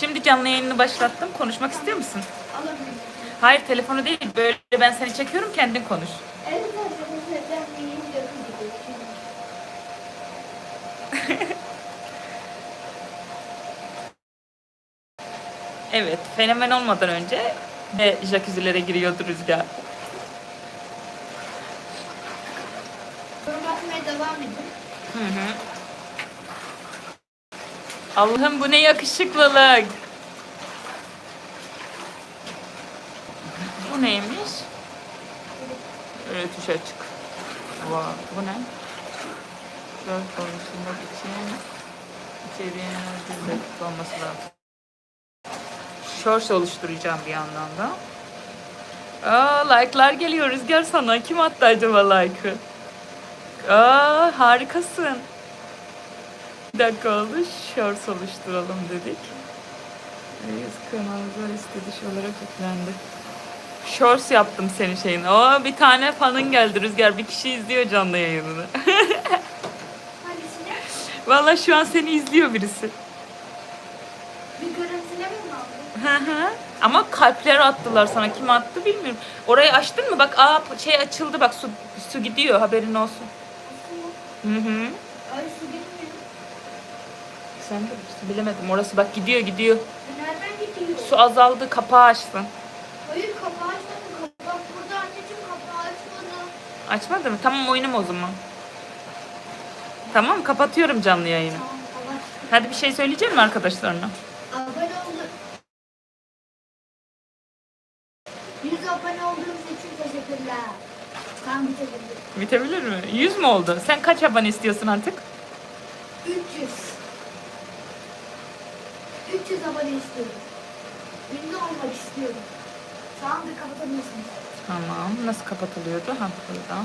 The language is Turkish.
Şimdi canlı yayını başlattım. Konuşmak istiyor musun? Alabilirim. Hayır telefonu değil. Böyle ben seni çekiyorum kendin konuş. Evet. Fenomen olmadan önce ve jacuzzi'lere giriyordu Rüzgar. Yorum atmaya devam edin. Hı hı. Allah'ım bu ne yakışıklılık. Bu neymiş? Öğretiş açık. Wow, bu ne? Dört konuşturmak için içeriğin bir dakika olması lazım. Shorts oluşturacağım bir yandan da. Aa, like'lar geliyor Rüzgar sana. Kim attı acaba like'ı? Aa, harikasın. Bir dakika oldu. Shorts oluşturalım dedik. Reis kanalımıza istediş olarak yüklendi. Shorts yaptım senin şeyin. Oo, bir tane fanın geldi Rüzgar. Bir kişi izliyor canlı yayınını. Hangisini? Vallahi şu an seni izliyor birisi. Bir görüntüleme mi aldın? Hı hı. Ama kalpler attılar sana. Kim attı bilmiyorum. Orayı açtın mı? Bak aa şey açıldı bak su su gidiyor haberin olsun. Hı hı. Ay su gitmiyor. Sen de bilirsin. bilemedim. Orası bak gidiyor gidiyor. Nereden gidiyor? Su azaldı kapağı açtın. Hayır kapağı açmadım. Kapak burada anneciğim kapağı açmadım. Açmadı mı? Tamam oyunum o zaman. Tamam kapatıyorum canlı yayını. Tamam. Hadi bir şey söyleyecek mi arkadaşlarına? Abone olduk. 100 abone olduğunuz için teşekkürler. Tam bitebildim. Bitebilir mi? 100 mü oldu? Sen kaç abone istiyorsun artık? 300. 300 abone istiyorum. Ünlü olmak istiyorum. Tamam da kapatabilirsiniz. Tamam. Nasıl kapatılıyordu? Ha buradan.